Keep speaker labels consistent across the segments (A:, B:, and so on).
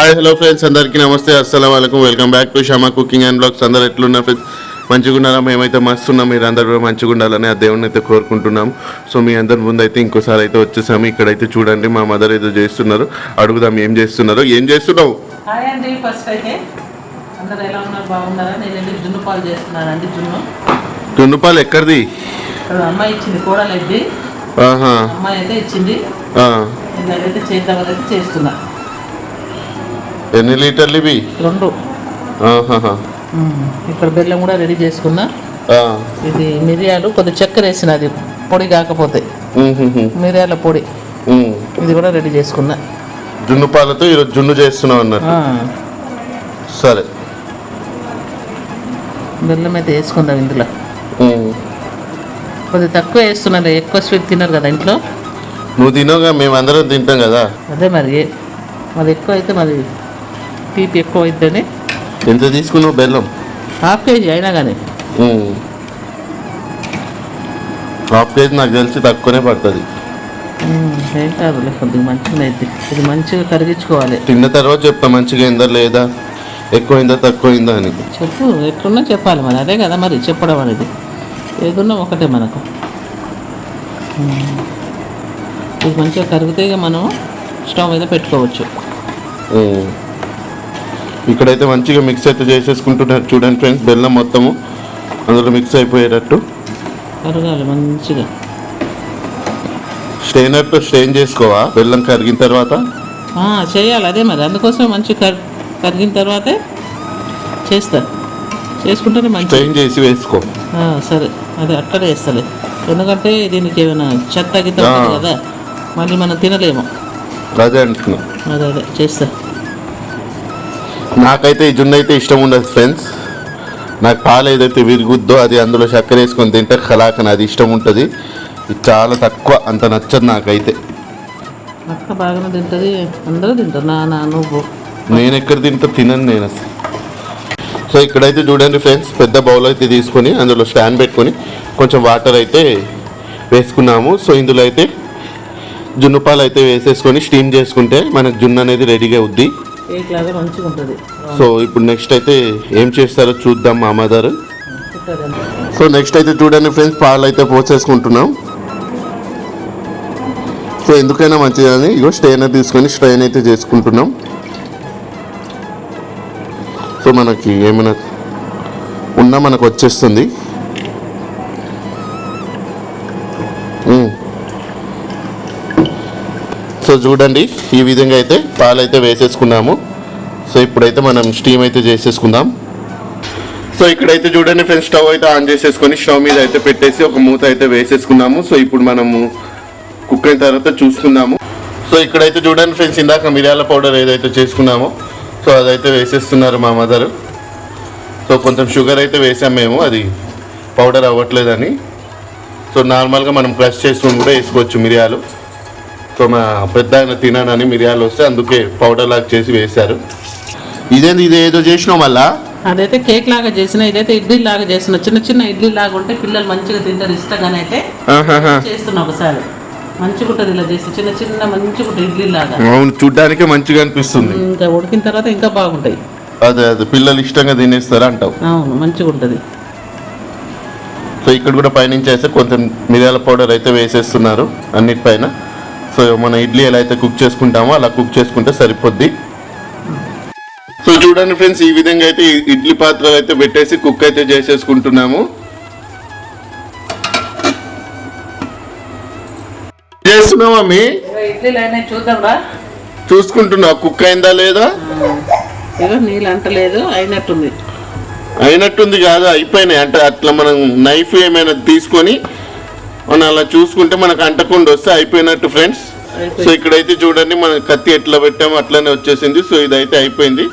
A: Hi hello friends అందరికీ నమస్తే అస్సలం వాళ్ళకు welcome back to Shama cooking and blogs. అందరు ఎట్లున్నారు ఫ్రెండ్స్ మంచిగా ఉన్నారా? మేమైతే మస్తున్నాం మీరు అందరు కూడా మంచిగా ఉండాలని ఆ దేవుడిని అయితే కోరుకుంటున్నాం. సో మీ అందరి ముందు అయితే ఇంకోసారి అయితే వచ్చేసాము. ఇక్కడైతే చూడండి మా మదర్ ఏదో చేస్తున్నారు. అడుగుదాం ఏం చేస్తున్నారు. ఏం చేస్తున్నావు?
B: హాయ్ అండి ఫస్ట్ అయితే. అందరు ఎలా ఉన్నారు? బాగున్నారా? నేను వెళ్ళి జున్ను పాలు చేస్తున్నాను అండి జున్ను
A: తున్నుపాలు ఎక్కడిది?
B: ఇక్కడ అమ్మాయి ఇచ్చింది కోడలు అయితే
A: ఆహా
B: అమ్మాయి అయితే ఇచ్చింది. చేద్దామని చేస్తున్నా.
A: ఎన్ని లీటర్లు ఇవి?
B: రెండు. ఇక్కడ బెల్లం కూడా రెడీ చేసుకున్నా. ఇది మిరియాలు కొద్ది చక్కెర వేసిన అది పొడి కాకపోతే. మిరియాల పొడి. ఇది కూడా రెడీ చేసుకున్నా.
A: జున్ను పాలతో ఈరోజు జున్ను చేస్తున్నావు అన్నట్టు.
B: ఆ,
A: సరే.
B: బెల్లం అయితే వేసుకుందాం ఇందులో.
A: ఉమ్.
B: కొద్ది తక్కువ వేస్తున్నారు ఎక్కువ స్వీట్ తినరు కదా ఇంట్లో.
A: నువ్వు తినవుగా మేము అందరం తింటాం కదా.
B: అదే మరి. మరి ఎక్కువ అయితే మరి తీపి ఎక్కువ అయిద్దని.
A: ఎంత తీసుకున్నావు బెల్లం?
B: హాఫ్ కేజీ అయినా కానీ.
A: హాఫ్ కేజీ నాకు తెలిసి తక్కువనే పడుతుంది.
B: ఏం కాదులే కొద్దిగా మంచిగా అయితే ఇది మంచిగా కరిగించుకోవాలి.
A: తిన్న తర్వాత చెప్తా మంచిగా అయిందా లేదా? ఎక్కువైందా తక్కువైందా అని.
B: చెప్పు ఎట్లున్నా చెప్పాలి మరి. అదే కదా మరి చెప్పడం అనేది. ఏదున్నా ఒకటే మనకు. ఇది మంచిగా కరిగితే మనం స్టవ్ మీద పెట్టుకోవచ్చు.
A: ఇక్కడైతే మంచిగా మిక్స్ అయితే చేసేసుకుంటున్నారు చూడండి ఫ్రెండ్స్ బెల్లం మొత్తము అందులో మిక్స్ అయిపోయేటట్టు.
B: కరగాలి మంచిగా.
A: స్ట్రెయినర్తో స్ట్రెయిన్ చేసుకోవా? బెల్లం కరిగిన తర్వాత?
B: చేయాలి అదే మరి. అందుకోసం కర్ కరిగిన తర్వాతే చేస్తా. చేసుకుంటేనే మంచి
A: స్ట్రెయిన్ చేసి వేసుకో.
B: సరే. అదే అట్టనే వేస్తలే ఎందుకంటే దీనికి ఏమైనా చెత్త గిత్త. కదా మళ్ళీ మనం తినలేము.
A: అదే అంటున్నా.
B: అదే అదే. చేస్తా.
A: నాకైతే ఈ జున్ను అయితే ఇష్టం ఉండదు ఫ్రెండ్స్. నాకు పాలు ఏదైతే విరుగుద్దో అది అందులో చక్కెర వేసుకొని తింటే ఖలాకని అది ఇష్టం ఉంటుంది. ఇది చాలా తక్కువ అంత నచ్చదు నాకైతే.
B: అక్క బాగానే తింటుంది అందరూ తింటారు. నువ్వు.
A: నేను ఎక్కడ తింటా తినను నేను అసలు. సో ఇక్కడైతే చూడండి ఫ్రెండ్స్ పెద్ద బౌల్ అయితే తీసుకొని అందులో స్టాండ్ పెట్టుకొని కొంచెం వాటర్ అయితే వేసుకున్నాము. సో ఇందులో అయితే జున్ను పాలు అయితే వేసేసుకొని స్టీమ్ చేసుకుంటే మనకు జున్ను అనేది రెడీగా అవుద్ది
B: కేక్ లాగా మంచిగా ఉంటుంది
A: సో ఇప్పుడు నెక్స్ట్ అయితే ఏం చేస్తారో చూద్దాం మా మదర్ సో నెక్స్ట్ అయితే చూడండి ఫ్రెండ్స్ పాలు అయితే పోసేసుకుంటున్నాం. సో ఎందుకైనా మంచిదని ఇగో స్ట్రెయిన్ తీసుకొని స్ట్రెయిన్ అయితే చేసుకుంటున్నాం. సో మనకి ఏమైనా ఉన్నా మనకు వచ్చేస్తుంది. సో చూడండి ఈ విధంగా అయితే పాలు అయితే వేసేసుకున్నాము. సో ఇప్పుడైతే మనం స్టీమ్ అయితే చేసేసుకుందాం. సో ఇక్కడైతే చూడండి ఫ్రెండ్స్ స్టవ్ అయితే ఆన్ చేసేసుకొని స్టవ్ మీద అయితే పెట్టేసి ఒక మూత అయితే వేసేసుకున్నాము. సో ఇప్పుడు మనము కుక్ అయిన తర్వాత చూసుకుందాము. సో ఇక్కడైతే చూడండి ఫ్రెండ్స్ ఇందాక మిరియాల పౌడర్ ఏదైతే చేసుకున్నామో సో అదైతే వేసేస్తున్నారు మా మదర్. సో కొంచెం షుగర్ అయితే వేసాం మేము అది పౌడర్ అవ్వట్లేదని. సో నార్మల్గా మనం క్రష్ చేసుకొని కూడా వేసుకోవచ్చు మిరియాలు. పెద్ద ఆయన తినానని మిరియాలు వస్తే అందుకే పౌడర్ లాగా చేసి వేశారు. ఇదేంది ఇది ఏదో చేసినావు మళ్ళా?
B: అదైతే కేక్ లాగా చేసిన ఇదైతే ఇడ్లీ లాగా చేసిన చిన్న చిన్న ఇడ్లీ లాగా ఉంటే పిల్లలు మంచిగా తింటారు ఇష్టంగానే అయితే. చేస్తున్నా ఒకసారి. మంచిగా ఉంటుంది ఇలా చేస్తే చిన్న చిన్న మంచిగా ఉంటుంది ఇడ్లీ లాగా.
A: అవును చూడ్డానికే మంచిగా అనిపిస్తుంది.
B: ఇంకా ఉడికిన తర్వాత ఇంకా బాగుంటాయి.
A: అదే అదే పిల్లలు ఇష్టంగా తినేస్తారు అంటావు.
B: అవును మంచిగా ఉంటుంది
A: సో ఇక్కడ కూడా పైనుంచి అయితే కొంచెం మిరియాల పౌడర్ అయితే వేసేస్తున్నారు అన్నిటిపైన. సో మన ఇడ్లీ ఎలా అయితే కుక్ చేసుకుంటామో అలా కుక్ చేసుకుంటే సరిపోద్ది. సో చూడండి ఫ్రెండ్స్ ఈ విధంగా అయితే ఇడ్లీ పాత్రలు అయితే పెట్టేసి కుక్ అయితే చేసేసుకుంటున్నాము. చేస్తున్నావా చూసుకుంటున్నావు? కుక్ అయిందా లేదా?
B: నీళ్ళు అంటలేదు అయినట్టుంది.
A: అయినట్టుంది కాదు? అయిపోయినాయి. అంటే అట్లా మనం నైఫ్ ఏమైనా తీసుకొని మనం అలా చూసుకుంటే మనకు అంటకుండా వస్తే అయిపోయినట్టు ఫ్రెండ్స్ సో ఇక్కడైతే చూడండి మన కత్తి ఎట్లా పెట్టామో అట్లనే వచ్చేసింది. సో ఇదైతే అయిపోయింది.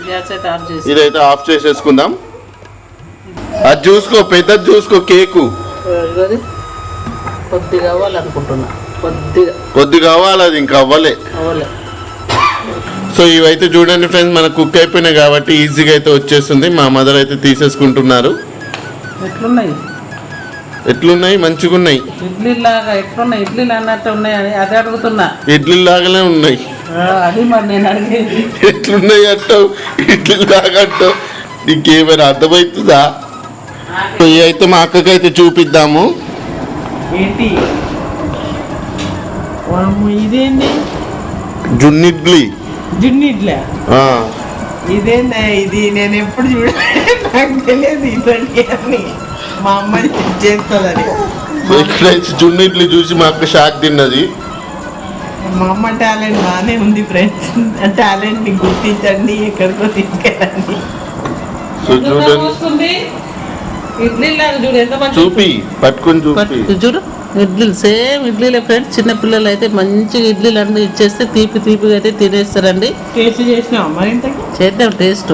A: ఇదైతే ఆఫ్ చేసేసుకుందాం. అది చూసుకో పెద్దది చూసుకో కేకు.
B: ఇదిగోది కొద్దిగా.
A: కొద్ది కావాలి అది ఇంకా అవ్వలే.
B: అవ్వలే.
A: సో ఇవైతే చూడండి ఫ్రెండ్స్ మన కుక్ అయిపోయినాయి కాబట్టి ఈజీగా అయితే వచ్చేస్తుంది. మా మదర్ అయితే తీసేసుకుంటున్నారు.
B: ఎట్లున్నాయి?
A: ఎట్లున్నాయి? మంచిగా ఉన్నాయి
B: ఇడ్లీ లాగా ఎట్లున్నాయి? ఇడ్లీలు అన్నట్టు ఉన్నాయి. అదే అడుగుతున్నా.
A: ఇడ్లీ లాగానే ఉన్నాయి
B: అది మరి నేను అడిగేది.
A: ఎట్లున్నాయి అంటావు? ఇడ్లీలు కాగంటావు నీకేమైనా అర్థమవుతుందా? ఇవి అయితే మా అక్కకైతే చూపిద్దాము.
B: ఏంటి? ఇదేంది?
A: జున్నిడ్లీ.
B: జున్నిట్లే
A: ఆ,
B: ఇదేందా? ఇది నేను ఎప్పుడు చూడలేదు. నాకు తెలియదు ఇదండి అని. మా అమ్మ చేస్తుందని
A: సో ఇక్కడైతే జున్నిడ్లీ చూసి మా అక్క షాక్ తిన్నది.
B: మా అమ్మ టాలెంట్ బాగానే ఉంది ఫ్రెండ్స్. టాలెంట్ని గుర్తించండి ఎక్కడికో తీసుకెళ్ళండి.
A: సో చూడండి.
B: ఇడ్లీ
A: చూపి పట్టుకొని చూపి.
B: పట్టు చూడు. ఇడ్లీలు సేమ్ ఇడ్లీలే ఫ్రెండ్స్. చిన్న పిల్లలు అయితే మంచిగా ఇడ్లీలు అన్నీ ఇచ్చేస్తే తీపి తీపిగా అయితే తినేస్తారండి. టేస్ట్ చేసినాం మరి చేద్దాం టేస్ట్.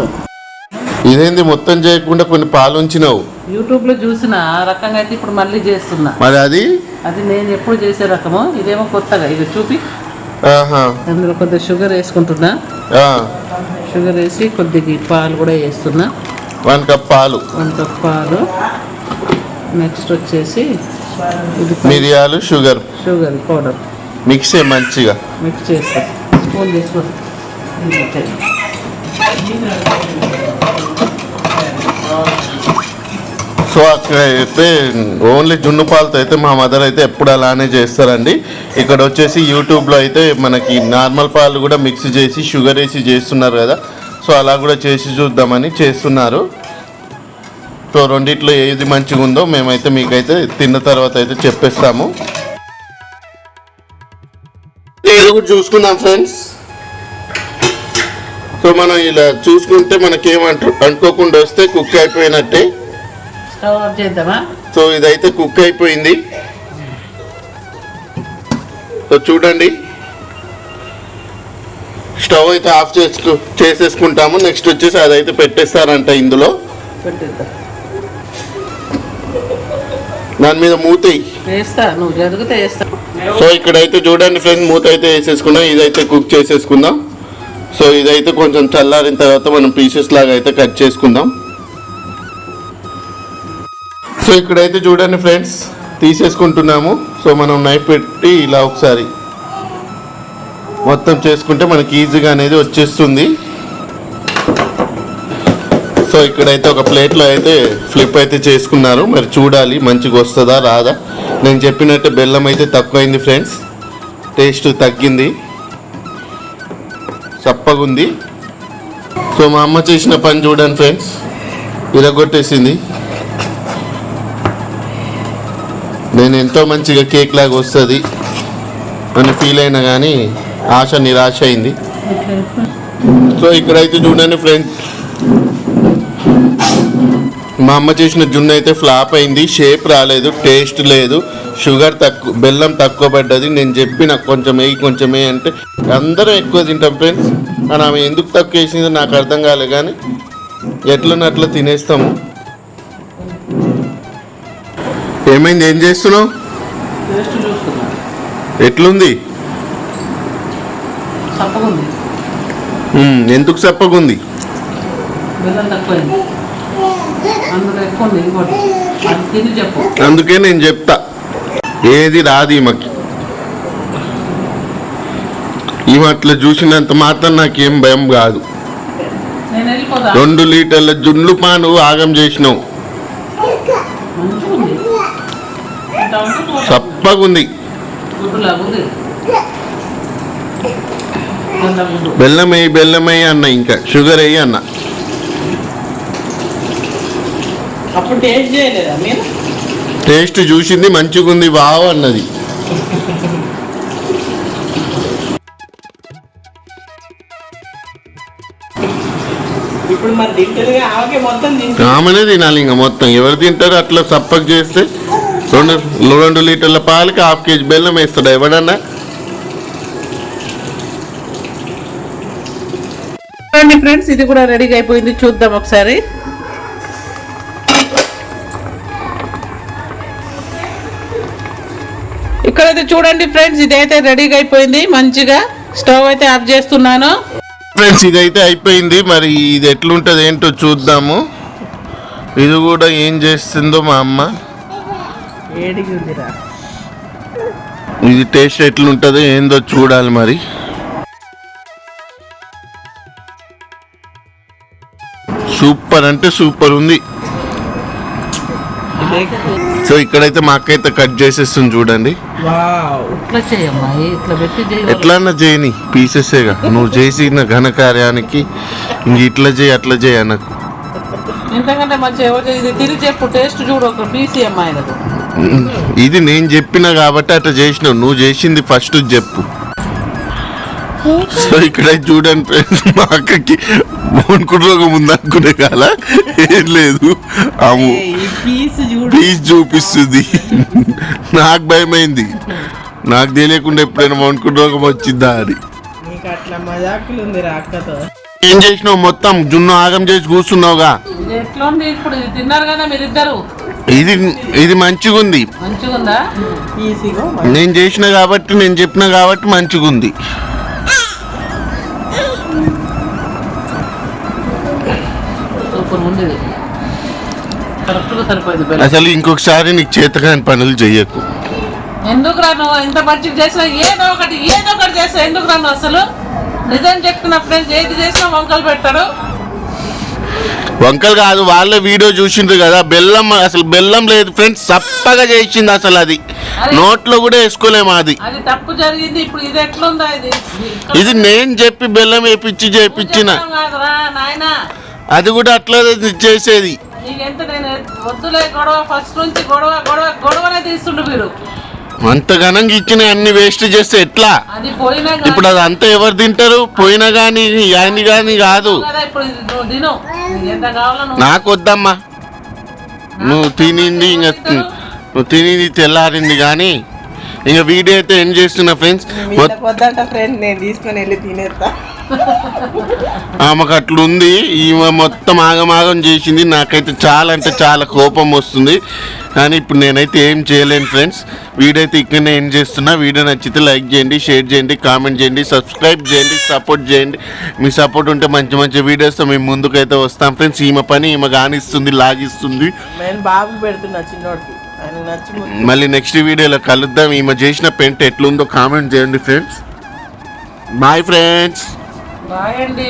A: ఇదేంది మొత్తం చేయకుండా కొన్ని పాలు ఉంచినావు?
B: యూట్యూబ్లో చూసిన రకంగా అయితే ఇప్పుడు మళ్ళీ చేస్తున్నా.
A: మరి అది?
B: అది నేను ఎప్పుడు చేసే రకము. ఇదేమో కొత్తగా. ఇది చూపి. అందులో కొద్దిగా షుగర్ వేసుకుంటున్నా. షుగర్ వేసి కొద్దిగా పాలు కూడా వేస్తున్నా.
A: వన్ కప్ పాలు.
B: వన్ కప్ పాలు. నెక్స్ట్ వచ్చేసి ఇది
A: మిరియాలు షుగర్.
B: Sugar powder.
A: మిక్సే మంచిగా.
B: మిక్స్ చేస్తా. స్పూన్ తీసుకో.
A: సో అక్కడ అయితే ఓన్లీ జున్ను పాలతో అయితే మా మదర్ అయితే ఎప్పుడు అలానే చేస్తారండి. ఇక్కడ వచ్చేసి యూట్యూబ్లో అయితే మనకి నార్మల్ పాలు కూడా మిక్స్ చేసి షుగర్ వేసి చేస్తున్నారు కదా. సో అలా కూడా చేసి చూద్దామని చేస్తున్నారు. సో రెండిట్లో ఏది మంచిగా ఉందో మేమైతే మీకైతే తిన్న తర్వాత అయితే చెప్పేస్తాము. ఏదో కూడా చూసుకుందాం ఫ్రెండ్స్. సో మనం ఇలా చూసుకుంటే మనకేమంటారు అనుకోకుండా వస్తే కుక్ అయిపోయినట్టే.
B: ఆఫ్ చేద్దామా?
A: సో ఇదైతే కుక్ అయిపోయింది. సో చూడండి. స్టవ్ అయితే ఆఫ్ చేసుకు చేసేసుకుంటాము. నెక్స్ట్ వచ్చేసి అదైతే పెట్టేస్తారంట ఇందులో. దాని మీద మూత సో ఇక్కడైతే చూడండి ఫ్రెండ్ మూత అయితే వేసేసుకున్నాం. ఇదైతే కుక్ చేసేసుకుందాం. సో ఇదైతే కొంచెం చల్లారిన తర్వాత మనం పీసెస్ లాగా అయితే కట్ చేసుకుందాం. సో ఇక్కడైతే చూడండి ఫ్రెండ్స్ తీసేసుకుంటున్నాము. సో మనం నైఫ్ పెట్టి ఇలా ఒకసారి మొత్తం చేసుకుంటే మనకి ఈజీగా అనేది వచ్చేస్తుంది. సో ఇక్కడైతే ఒక ప్లేట్లో అయితే ఫ్లిప్ అయితే చేసుకున్నారు. మరి చూడాలి మంచిగా వస్తుందా రాదా? నేను చెప్పినట్టు బెల్లం అయితే తక్కువైంది ఫ్రెండ్స్. టేస్ట్ తగ్గింది. చప్పగుంది. సో మా అమ్మ చేసిన పని చూడండి ఫ్రెండ్స్. ఇరగొట్టేసింది నేను ఎంతో మంచిగా కేక్ లాగా వస్తుంది అని ఫీల్ అయినా కానీ ఆశ నిరాశ అయింది. సో ఇక్కడైతే చూడండి ఫ్రెండ్స్ మా అమ్మ చేసిన జున్ను అయితే ఫ్లాప్ అయింది. షేప్ రాలేదు టేస్ట్ లేదు. షుగర్ తక్కువ బెల్లం తక్కువ పడ్డది. నేను చెప్పిన కొంచెం వేయి కొంచెం వేయి అంటే అందరం ఎక్కువ తింటాం ఫ్రెండ్స్ అని ఆమె ఎందుకు తక్కువ వేసిందో నాకు అర్థం కాలే కానీ ఎట్లనట్లా తినేస్తాము. ఏమైంది? ఏం చేస్తున్నావు? ఎట్లుంది? ఎందుకు చెప్పకుంది అందుకే నేను చెప్తా. ఏది రాదు ఈమెకి. ఈమె అట్లా చూసినంత మాత్రం నాకేం భయం కాదు. రెండు లీటర్ల జున్ను పాను ఆగం చేసినావు.
B: ఉంది బెల్లం
A: వేయి బెల్లం వేయి అన్న ఇంకా. షుగర్ వేయి అన్న.
B: టేస్ట్
A: చూసింది మంచిగుంది వావ్ అన్నది. ఆమెనే తినాలి ఇంకా మొత్తం. ఎవరు తింటారు అట్లా చప్పకు చేస్తే రెండు రెండు లీటర్ల పాలకి హాఫ్ కేజీ బెల్లం వేస్తాడు ఎవడన్నా?
B: చూడండి ఫ్రెండ్స్ ఇది కూడా రెడీగా అయిపోయింది. చూద్దాం ఒకసారి. ఇక్కడైతే చూడండి ఫ్రెండ్స్ ఇదైతే రెడీగా అయిపోయింది. మంచిగా స్టవ్ అయితే ఆఫ్ చేస్తున్నాను.
A: ఫ్రెండ్స్ ఇదైతే అయిపోయింది. మరి ఇది ఎట్లుంటుంది ఏంటో చూద్దాము. ఇది కూడా ఏం చేస్తుందో మా అమ్మ. ఇది టేస్ట్ ఎట్లుంటుందో ఏందో చూడాలి మరి. సూపర్ అంటే సూపర్ ఉంది. సో ఇక్కడైతే మా అక్కయితే కట్ చేసేస్తుంది చూడండి.
B: ఎట్లా
A: ఎట్లన్నా చేయని పీసెస్గా. నువ్వు చేసిన ఘన కార్యానికి ఇంక ఇట్లా చేయి అట్లా చేయి అన్నకు.
B: ఎందుకంటే మంచి ఎవరు తిరిగి చెప్పు టేస్ట్ చూడు ఒక పీసీ
A: అమ్మాయి ఇది నేను చెప్పిన కాబట్టి అట్లా చేసినావు. నువ్వు చేసింది ఫస్ట్ చెప్పు. సో ఇక్కడ చూడండి ఫ్రెండ్స్ మా అక్కకి మోనుకుడు రోగం ఉందనుకునే కాల ఏం లేదు. ఆమె
C: ఈ పీస్ చూడు.
A: ప్లీజ్ చూపిస్తుంది. నాకు భయమైంది. నాకు తెలియకుండా ఎప్పుడైనా మోనుకుడు రోగం వచ్చిందా అని. ఏం చేసినావు మొత్తం? జున్ను ఆగం చేసి కూర్చున్నావుగా?
B: ఎట్లా ఉంది ఇప్పుడు? తిన్నారు కదా మీరిద్దరు?
A: ఇది ఇది మంచిగా ఉంది నేను చేసిన కాబట్టి నేను చెప్పిన కాబట్టి మంచిగా ఉంది అసలు ఇంకొకసారి నీకు చేతకాని పనులు చెయ్యకు.
B: ఎందుకు రాను ఇంత మంచిగా చేసినా ఏదో ఒకటి ఏదో ఒకటి చేస్తా ఎందుకు రాను అసలు? నిజం చెప్తున్న ఫ్రెండ్స్ ఏది చేసినా వంకలు పెడతాడు
A: వంకలు కాదు వాళ్ళే వీడియో చూసిండ్రు కదా. బెల్లం అసలు బెల్లం లేదు ఫ్రెండ్స్ చప్పగా చేసింది అసలు అది. నోట్లో కూడా వేసుకోలేము అది
B: అది తప్పు జరిగింది ఇప్పుడు ఇది ఎట్లుందా ఇది
A: ఇది నేను చెప్పి బెల్లం వేపించి చేపించిన. అది కూడా అట్లా చేసేది.
B: నీకెంత నేను వద్దులే గొడవ ఫస్ట్ నుంచి గొడవ గొడవ గొడవనే తీస్తుండు మీరు
A: అంత ఘనంగా ఇచ్చిన అన్ని వేస్ట్ చేస్తే ఎట్లా?
B: అది పోయినా
A: ఇప్పుడు అది అంతా ఎవరు తింటారు? పోయినా కానీ ఆయన కానీ కాదు.
B: నీకు
A: వద్దమ్మా. నువ్వు తినింది ఇంకా నువ్వు తినింది తెల్లారింది కానీ ఇంకా వీడియో అయితే ఏం చేస్తున్నా ఫ్రెండ్స్
C: ఫ్రెండ్ నేను తీసుకొని వెళ్ళి తినేస్తా.
A: ఆమెకు అట్లుంది ఈమె మొత్తం ఆగమాగం చేసింది. నాకైతే చాలా అంటే చాలా కోపం వస్తుంది. కానీ ఇప్పుడు నేనైతే ఏం చేయలేను ఫ్రెండ్స్. వీడియో అయితే ఇక్కడనే ఏం చేస్తున్నా వీడియో నచ్చితే లైక్ చేయండి షేర్ చేయండి కామెంట్ చేయండి సబ్స్క్రైబ్ చేయండి సపోర్ట్ చేయండి. మీ సపోర్ట్ ఉంటే మంచి మంచి వీడియోస్తో మేము ముందుకైతే వస్తాం ఫ్రెండ్స్. ఈమె పని ఈమె కానిస్తుంది లాగిస్తుంది.
C: బాబు పెడుతున్నా చిన్నోడికి.
A: మళ్ళీ నెక్స్ట్ వీడియోలో కలుద్దాం. ఈమె చేసిన పెంట్ ఎట్లుందో కామెంట్ చేయండి ఫ్రెండ్స్. Bye friends.
B: బాయ్ అండి.